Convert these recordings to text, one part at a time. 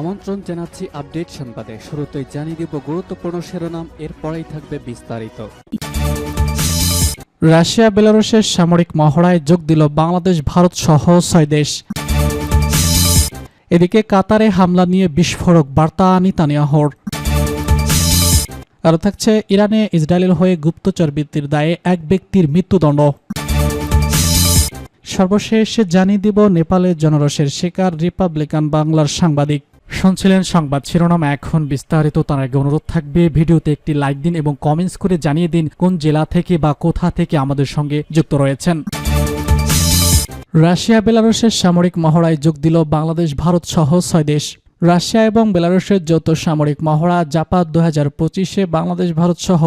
আমন্ত্রণ জানাচ্ছি আপডেট সংবাদে। শুরুতেই জানিয়ে দিব গুরুত্বপূর্ণ শিরোনাম, এরপরেই থাকবে বিস্তারিত। রাশিয়া, বেলারুশের সামরিক মহড়ায় যোগ দিল বাংলাদেশ, ভারত সহ ছয় দেশ। এদিকে কাতারে হামলা নিয়ে বিস্ফোরক বার্তা নিতানিয়াহর। আরও থাকছে, ইরানে ইসরায়েলের হয়ে গুপ্তচর বৃত্তির দায়ে এক ব্যক্তির মৃত্যুদণ্ড। সর্বশেষ জানিয়ে দিব নেপালের জনরসের শিকার রিপাবলিকান বাংলার সাংবাদিক। শুনছিলেন সংবাদ শিরোনাম। এখন বিস্তারিত তার আগে অনুরোধ থাকবে, ভিডিওতে একটি লাইক দিন এবং কমেন্টস করে জানিয়ে দিন কোন জেলা থেকে বা কোথা থেকে আমাদের সঙ্গে যুক্ত রয়েছেন। রাশিয়া, বেলারুশের সামরিক মহড়ায় যোগ দিল বাংলাদেশ, ভারত সহ ছয় দেশ। রাশিয়া এবং বেলারুশের যৌথ সামরিক মহড়া জাপাত দু হাজার পঁচিশে বাংলাদেশ, ভারত সহ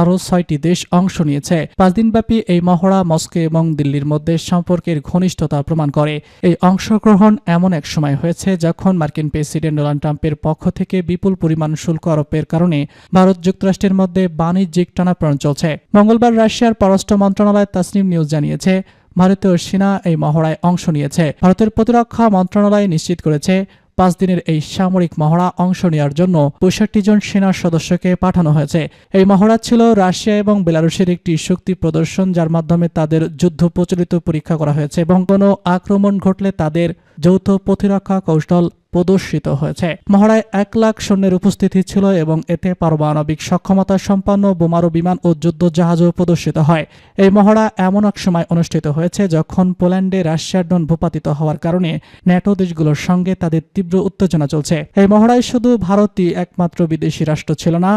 আরও ছয়টি দেশ অংশ নিয়েছে। পাঁচ দিনব্যাপী এই মহড়া মস্কো এবং দিল্লির মধ্যে সম্পর্কের ঘনিষ্ঠতা প্রমাণ করে। এই অংশগ্রহণ এমন এক সময় হয়েছে যখন মার্কিন প্রেসিডেন্ট ডোনাল্ড ট্রাম্পের পক্ষ থেকে বিপুল পরিমাণ শুল্ক আরোপের কারণে ভারত যুক্তরাষ্ট্রের মধ্যে বাণিজ্যিক টানাপড়েন চলছে। মঙ্গলবার রাশিয়ার পররাষ্ট্র মন্ত্রণালয় তাসনিম নিউজ জানিয়েছে, ভারতীয় সেনা এই মহড়ায় অংশ নিয়েছে। ভারতের প্রতিরক্ষা মন্ত্রণালয় নিশ্চিত করেছে পাঁচ দিনের এই সামরিক মহড়া অংশ নেওয়ার জন্য পঁয়ষট্টি জন সেনার সদস্যকে পাঠানো হয়েছে। এই মহড়া ছিল রাশিয়া এবং বেলারুশের একটি শক্তি প্রদর্শন, যার মাধ্যমে তাদের যুদ্ধ প্রচলিত পরীক্ষা করা হয়েছে এবং কোনো আক্রমণ ঘটলে তাদের যৌথ প্রতিরক্ষা কৌশল প্রদর্শিত হয়েছে। মহড়ায় এক লাখ সৈন্যের উপস্থিতি ছিল এবং এতে পারমাণবিক সক্ষমতা সম্পন্ন, বোমারু বিমান ও যুদ্ধ জাহাজও প্রদর্শিত হয়। এই মহড়া এমন এক সময় অনুষ্ঠিত হয়েছে যখন পোল্যান্ডে রাশিয়ার ডন ভূপাতিত হওয়ার কারণে ন্যাটো দেশগুলোর সঙ্গে তাদের তীব্র উত্তেজনা চলছে। এই মহড়ায় শুধু ভারতই একমাত্র বিদেশি রাষ্ট্র ছিল না,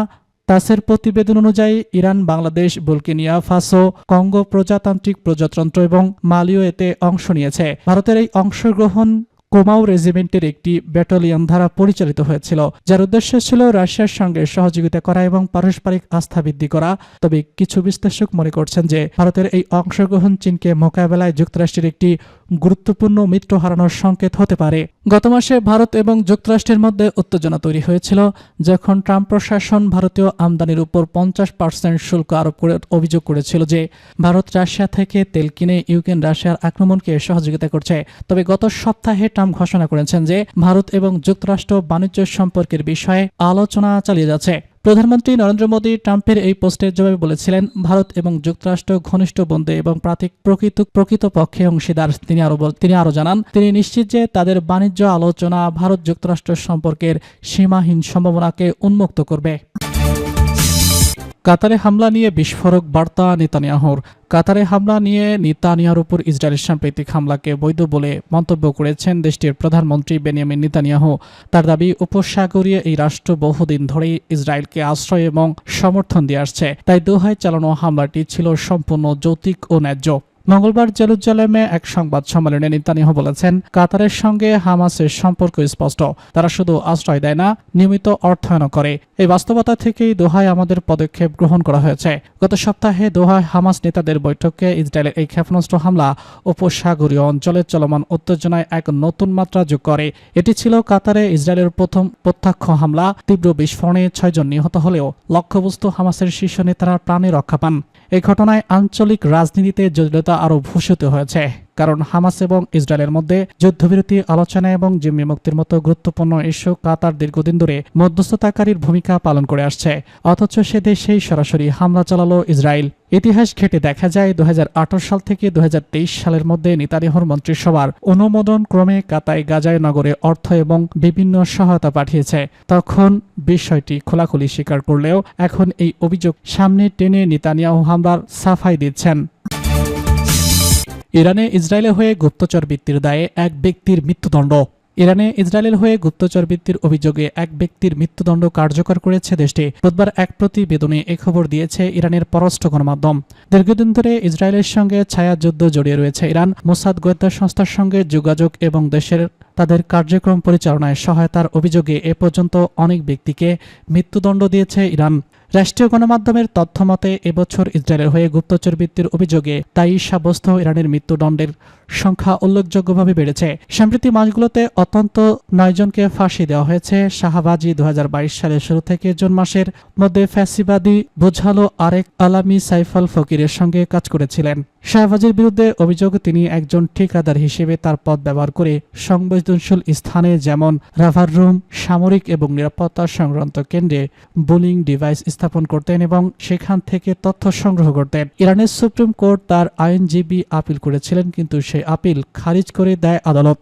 তাসের প্রতিবেদন অনুযায়ী Iran, Bangladesh Burkina Faso, Congo প্রজাতান্ত্রিক প্রজাতন্ত্র এবং মালিও এতে অংশ নিয়েছে। ভারতের এই অংশগ্রহণ কোমাও রেজিমেন্টের একটি ব্যাটালিয়ন দ্বারা পরিচালিত হয়েছিল, যার উদ্দেশ্য ছিল রাশিয়ার সঙ্গে সহযোগিতা করা এবং পারস্পরিক আস্থা বৃদ্ধি করা। তবে কিছু বিশ্লেষক মনে করছেন যে, ভারতের এই অংশগ্রহণ চীনকে মোকাবেলায় যুক্তরাষ্ট্রের একটি গুরুত্বপূর্ণ মিত্র হারানোর সংকেত হতে পারে। গত মাসে ভারত এবং যুক্তরাষ্ট্রের মধ্যে উত্তেজনা তৈরি হয়েছিল, যখন ট্রাম্প প্রশাসন ভারতীয় আমদানির উপর পঞ্চাশ পার্সেন্ট শুল্ক আরোপ করে অভিযোগ করেছিল যে, ভারত রাশিয়া থেকে তেল কিনে ইউক্রেন রাশিয়ার আক্রমণকে সহযোগিতা করছে। তবে গত সপ্তাহে ট্রাম্প ঘোষণা করেছেন যে ভারত এবং যুক্তরাষ্ট্র বাণিজ্য সম্পর্কের বিষয়ে আলোচনা চালিয়ে যাচ্ছে। প্রধানমন্ত্রী নরেন্দ্র মোদী ট্রাম্পের এই পোস্টের জবাবে বলেছিলেন, ভারত এবং যুক্তরাষ্ট্র ঘনিষ্ঠ বন্ধু এবং প্রাতিক প্রকৃত, প্রকৃতপক্ষে অংশীদার। তিনি আরও তিনি আরও জানান, তিনি নিশ্চিত যে তাদের বাণিজ্য আলোচনা ভারত যুক্তরাষ্ট্র সম্পর্কের সীমাহীন সম্ভাবনাকে উন্মুক্ত করবে। কাতারে হামলা নিয়ে বিস্ফোরক বার্তা নেতানিয়াহুর। কাতারে হামলা নিয়ে নিতানিয়ার উপর ইসরায়েলের সাম্প্রতিক হামলাকে বৈধ বলে মন্তব্য করেছেন দেশটির প্রধানমন্ত্রী বেনিয়ামিন নিতানিয়াহু। তার দাবি, উপসাগরীয় এই রাষ্ট্র বহুদিন ধরেই ইসরায়েলকে আশ্রয় এবং সমর্থন দিয়ে আসছে। তাই দোহায় চালানো হামলাটি ছিল সম্পূর্ণ যৌতিক ও ন্যায্য। মঙ্গলবার জেরুজালেমে এক সংবাদ সম্মেলনে নেতানিয়াহু বলেছেন, কাতারের সঙ্গে হামাসের সম্পর্ক স্পষ্ট। তারা শুধু আশ্রয় দেয় না, নিয়মিত অর্থায়ন করে। এই বাস্তবতা থেকেই দোহায় আমাদের পদক্ষেপ গ্রহণ করা হয়েছে। গত সপ্তাহে দোহায় হামাস নেতাদের বৈঠকে ইসরায়েলের এই ক্ষেপণাস্ত্র হামলা উপসাগরীয় অঞ্চলে চলমান উত্তেজনায় এক নতুন মাত্রা যোগ করে। এটি ছিল কাতারে ইসরায়েলের প্রথম প্রত্যক্ষ হামলা। তীব্র বিস্ফোরণে ছয়জন নিহত হলেও লক্ষ্যবস্তু হামাসের শীর্ষ নেতারা প্রাণে রক্ষা পান। এই ঘটনায় আঞ্চলিক রাজনীতিতে জটিলতা আরও ভূষিত হয়েছে। কারণ হামাস এবং ইসরায়েলের মধ্যে যুদ্ধবিরতি, আলোচনা এবং জিম্মি মুক্তির মতো গুরুত্বপূর্ণ ইস্যু কাতার দীর্ঘদিন ধরে মধ্যস্থতাকারীর ভূমিকা পালন করে আসছে। অথচ সে দেশেই সরাসরি হামলা চালালো ইসরায়েল। ইতিহাস ঘেটে দেখা যায়, দুহাজার আঠারো সাল থেকে দুহাজার তেইশ সালের মধ্যে নেতানিয়াহুর মন্ত্রিসভার অনুমোদন ক্রমে কাতাই গাজায় নগরে অর্থ এবং বিভিন্ন সহায়তা পাঠিয়েছে। তখন বিষয়টি খোলাখুলি স্বীকার করলেও এখন এই অভিযোগ সামনে টেনে নেতানিয়াহু হামলার সাফাই দিচ্ছেন। ইরানে ইসরায়েলের হয়ে গুপ্তচর বৃত্তির দায়ে এক ব্যক্তির মৃত্যুদণ্ড। ইরানে ইসরায়েলের হয়ে গুপ্তচর বৃত্তির অভিযোগে এক ব্যক্তির মৃত্যুদণ্ড কার্যকর করেছে দেশটি। বুধবার এক প্রতিবেদনে এ খবর দিয়েছে ইরানের পররাষ্ট্র গণমাধ্যম। দীর্ঘদিন ধরে ইসরায়েলের সঙ্গে ছায়াযুদ্ধ জড়িয়ে রয়েছে ইরান। মোসাদ গোয়েন্দা সংস্থার সঙ্গে যোগাযোগ এবং দেশের তাদের কার্যক্রম পরিচালনায় সহায়তার অভিযোগে এ পর্যন্ত অনেক ব্যক্তিকে মৃত্যুদণ্ড দিয়েছে ইরান। রাষ্ট্রীয় গণমাধ্যমের তথ্য মতে, এবছর ইসরায়েলের হয়ে গুপ্তচরবৃত্তির অভিযোগে তাই সাব্যস্ত ইরানের মৃত্যুদণ্ডের সংখ্যা উল্লেখযোগ্যভাবে বেড়েছে। সম্প্রতি মাসগুলোতে অত্যন্ত নয়জনকে ফাঁসি দেওয়া হয়েছে। শাহবাজি দু হাজার বাইশ সালের শুরু থেকে জুন মাসের মধ্যে ফ্যাসিবাদী বোঝালো আরেক আলামি সাইফাল ফকিরের সঙ্গে কাজ করেছিলেন। শাহবাজের বিরুদ্ধে অভিযোগ, তিনি একজন ঠিকাদার হিসেবে তার পদ ব্যবহার করে সংবেদনশীল স্থানে যেমন রাভার রুম, সামরিক এবং নিরাপত্তা সংক্রান্ত কেন্দ্রে বোলিং ডিভাইস স্থাপন করতেন এবং সেখান থেকে তথ্য সংগ্রহ করতেন। ইরানের সুপ্রিম কোর্ট তার আইনজীবী আপিল করেছিলেন, কিন্তু সেই আপিল খারিজ করে দেয় আদালত।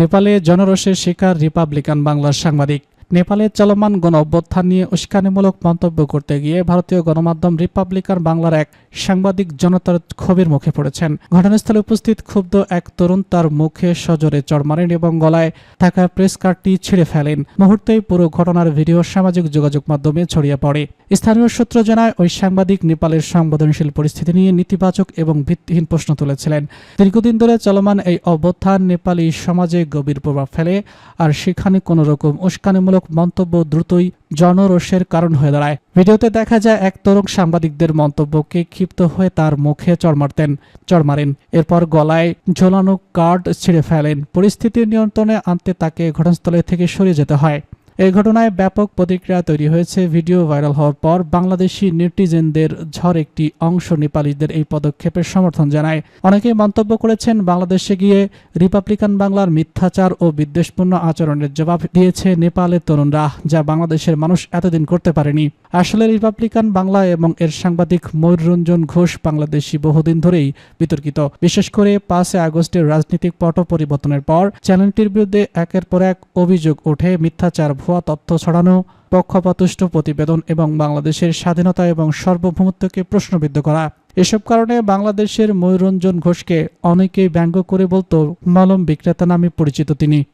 নেপালে জনরোষের শিকার রিপাবলিকান বাংলার সাংবাদিক। নেপালে চলমান গণ অভ্যুত্থান নিয়ে উস্কানিমূলক মন্তব্য করতে গিয়ে ভারতীয় গণমাধ্যম রিপাবলিকান বাংলার এক সাংবাদিক জনতার ক্ষোভের মুখে পড়েছেন। ঘটনাস্থলে উপস্থিত ক্ষুব্ধ এক তরুণ তার মুখে সজোরে চড় মারেন এবং গলায় থাকা প্রেস কার্ডটি ছিঁড়ে ফেলেন। মুহূর্তেই পুরো ঘটনার ভিডিও সামাজিক যোগাযোগ মাধ্যমে ছড়িয়ে পড়ে। স্থানীয় সূত্র জানায়, ওই সাংবাদিক নেপালের সংবেদনশীল পরিস্থিতি নিয়ে নেতিবাচক এবং ভিত্তিহীন প্রশ্ন তুলেছিলেন। দীর্ঘদিন ধরে চলমান এই অভ্যুত্থান নেপালি সমাজে গভীর প্রভাব ফেলে, আর সেখানে কোনো রকম উস্কানিমূলক মন্তব্য দ্রুতই জনরোষের কারণ হয়ে দাঁড়ায়। ভিডিওতে দেখা যায়, এক তরুণ সাংবাদিকদের মন্তব্যকে ক্ষিপ্ত হয়ে তার মুখে চড়মারতেন চড়মারেন চড় মারেন। এরপর গলায় ঝোলানো কার্ড ছিঁড়ে ফেলেন। পরিস্থিতি নিয়ন্ত্রণে আনতে তাকে ঘটনাস্থলে থেকে সরিয়ে যেতে হয়। এই ঘটনায় ব্যাপক প্রতিক্রিয়া তৈরি হয়েছে। ভিডিও ভাইরাল হওয়ার পর বাংলাদেশি নেটিজেনদের ঝড় একটি অংশ নেপালিদের এই পদক্ষেপের সমর্থন জানায়। অনেকেই মন্তব্য করেছেন, বাংলাদেশে গিয়ে রিপাবলিকান বাংলার মিথ্যাচার ও বিদ্বেষপূর্ণ আচরণের জবাব দিয়েছে নেপালের তরুণরা, যা বাংলাদেশের মানুষ এতদিন করতে পারেনি। আসলে রিপাবলিকান বাংলা এবং এর সাংবাদিক ময়ূররঞ্জন ঘোষ বাংলাদেশি বহুদিন ধরেই বিতর্কিত। বিশেষ করে পাঁচে আগস্টের রাজনৈতিক পট পরিবর্তনের পর চ্যানেলটির বিরুদ্ধে একের পর এক অভিযোগ ওঠে, মিথ্যাচার ভুয়া তথ্য ছড়ানো পক্ষপাতুষ্ট প্রতিবেদন এবং বাংলাদেশের স্বাধীনতা এবং সার্বভৌমত্বকে প্রশ্নবিদ্ধ করা। এসব কারণে বাংলাদেশের ময়ূরঞ্জন ঘোষকে অনেকেই ব্যঙ্গ করে বলতো, মলম বিক্রেতা নামে পরিচিত তিনি।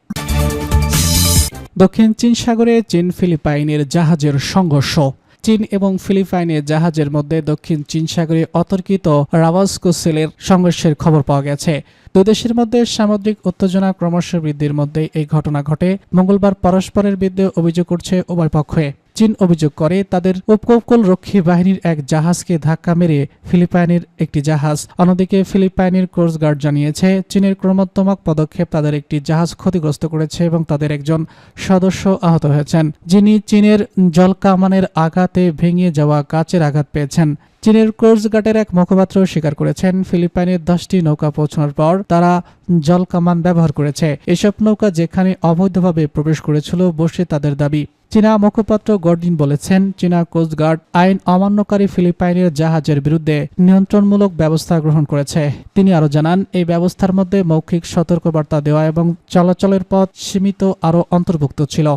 দক্ষিণ চীন সাগরে চীন ফিলিপাইনের জাহাজের সংঘর্ষ। চীন এবং ফিলিপাইনে জাহাজের মধ্যে দক্ষিণ চীন সাগরে অতর্কিত রাবাস্কো সেলের সংঘর্ষের খবর পাওয়া গেছে। দেশের মধ্যে সামুদ্রিক উত্তেজনা ক্রমশ বৃদ্ধির মধ্যে এই ঘটনা ঘটে। মঙ্গলবার পরস্পরের বিরুদ্ধে অভিযোগ করছে উভয় পক্ষে। চীন অভিযোগ করে তাদের উপকূল রক্ষী বাহিনীর এক জাহাজকে ধাক্কা মেরে ফিলিপাইনের একটি জাহাজ। অন্যদিকে ফিলিপাইনের কোস্টগার্ড জানিয়েছে, চীনের ক্রমোত্তমক পদক্ষেপ তাদের একটি জাহাজ ক্ষতিগ্রস্ত করেছে এবং তাদের একজন সদস্য আহত হয়েছেন, যিনি চীনের জলকামানের আঘাতে ভেঙে যাওয়া কাচের আঘাত পেয়েছেন। চীনের কোস্টগার্ডের এক মুখপাত্র স্বীকার করেছেন ফিলিপাইনের দশটি নৌকা পৌঁছানোর পর তারা জলকামান ব্যবহার করেছে। এসব নৌকা যেখানে অবৈধভাবে প্রবেশ করেছিল বসে তাদের দাবি। চীনা মুখপাত্র গর্ডিন বলেছেন, চীনা কোস্টগার্ড আইন অমান্যকারী ফিলিপাইনের জাহাজের বিরুদ্ধে নিয়ন্ত্রণমূলক ব্যবস্থা গ্রহণ করেছে। তিনি আরও জানান, এই ব্যবস্থার মধ্যে মৌখিক সতর্কবার্তা দেওয়া এবং চলাচলের পথ সীমিত আরও অন্তর্ভুক্ত ছিল।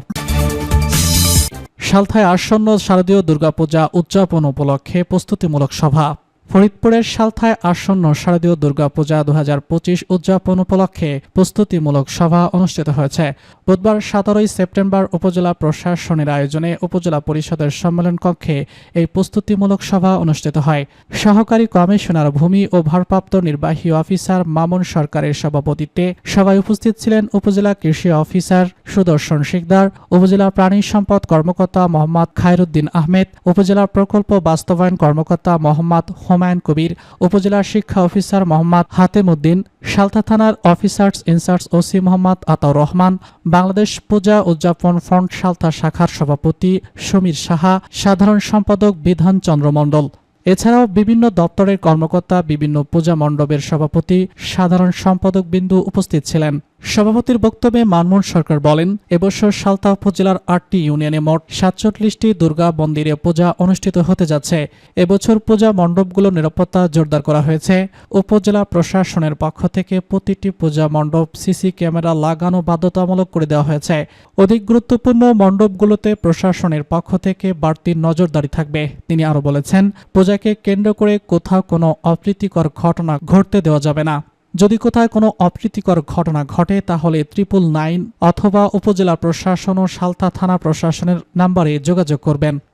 সালথায় আসন্ন শারদীয় দুর্গাপূজা উদযাপন উপলক্ষে প্রস্তুতিমূলক সভা। ফরিদপুরের সালথায় আসন্ন শারদীয় দুর্গাপূজা দু হাজার পঁচিশ উদযাপন উপলক্ষে প্রস্তুতিমূলক সভা অনুষ্ঠিত হয়েছে। বুধবার সতেরোই সেপ্টেম্বর উপজেলা প্রশাসনের আয়োজনে উপজেলা পরিষদের সম্মেলন কক্ষে এই প্রস্তুতিমূলক সভা অনুষ্ঠিত হয়। সহকারী কমিশনার ভূমি ও ভারপ্রাপ্ত নির্বাহী অফিসার মামুন সরকারের সভাপতিত্বে সভায় উপস্থিত ছিলেন উপজেলা কৃষি অফিসার সুদর্শন শিকদার, উপজেলা প্রাণী সম্পদ কর্মকর্তা মোহাম্মদ খায়রুদ্দিন আহমেদ, উপজেলা প্রকল্প বাস্তবায়ন কর্মকর্তা মোহাম্মদ হুমায়ুন কবির, উপজেলা শিক্ষা অফিসার মোহাম্মদ হাতেম উদ্দিন সালথা থানার officers in charge OC Mohammad Ataur Rahman, Bangladesh Puja উদযাপন ফ্রন্ট সালথা শাখার সভাপতি সমীর সাহা, সাধারণ সম্পাদক বিধান চন্দ্র মণ্ডল। এছাড়াও বিভিন্ন দপ্তরের কর্মকর্তা, বিভিন্ন পূজা মণ্ডপের সভাপতি, সাধারণ সম্পাদক বিন্দু উপস্থিত ছিলেন। সভাপতির বক্তব্যে মানমোহন সরকার বলেন, এবছর সালতা উপজেলার আটটি ইউনিয়নে মোট সাতচল্লিশটি দুর্গা মন্দিরে পূজা অনুষ্ঠিত হতে যাচ্ছে। এবছর পূজা মণ্ডপগুলো নিরাপত্তা জোরদার করা হয়েছে। উপজেলা প্রশাসনের পক্ষ থেকে প্রতিটি পূজা মণ্ডপ সিসি ক্যামেরা লাগানো বাধ্যতামূলক করে দেওয়া হয়েছে। অধিক গুরুত্বপূর্ণ মণ্ডপগুলোতে প্রশাসনের পক্ষ থেকে বাড়তি নজরদারি থাকবে। তিনি আরও বলেছেন, পূজাকে কেন্দ্র করে কোথাও কোনো অপ্রীতিকর ঘটনা ঘটতে দেওয়া যাবে না। যদি কোথায় কোনো অপ্রীতিকর ঘটনা ঘটে, তাহলে ত্রিপুল নাইন অথবা উপজেলা প্রশাসন ও সালতা থানা প্রশাসনের নাম্বারে যোগাযোগ করবেন।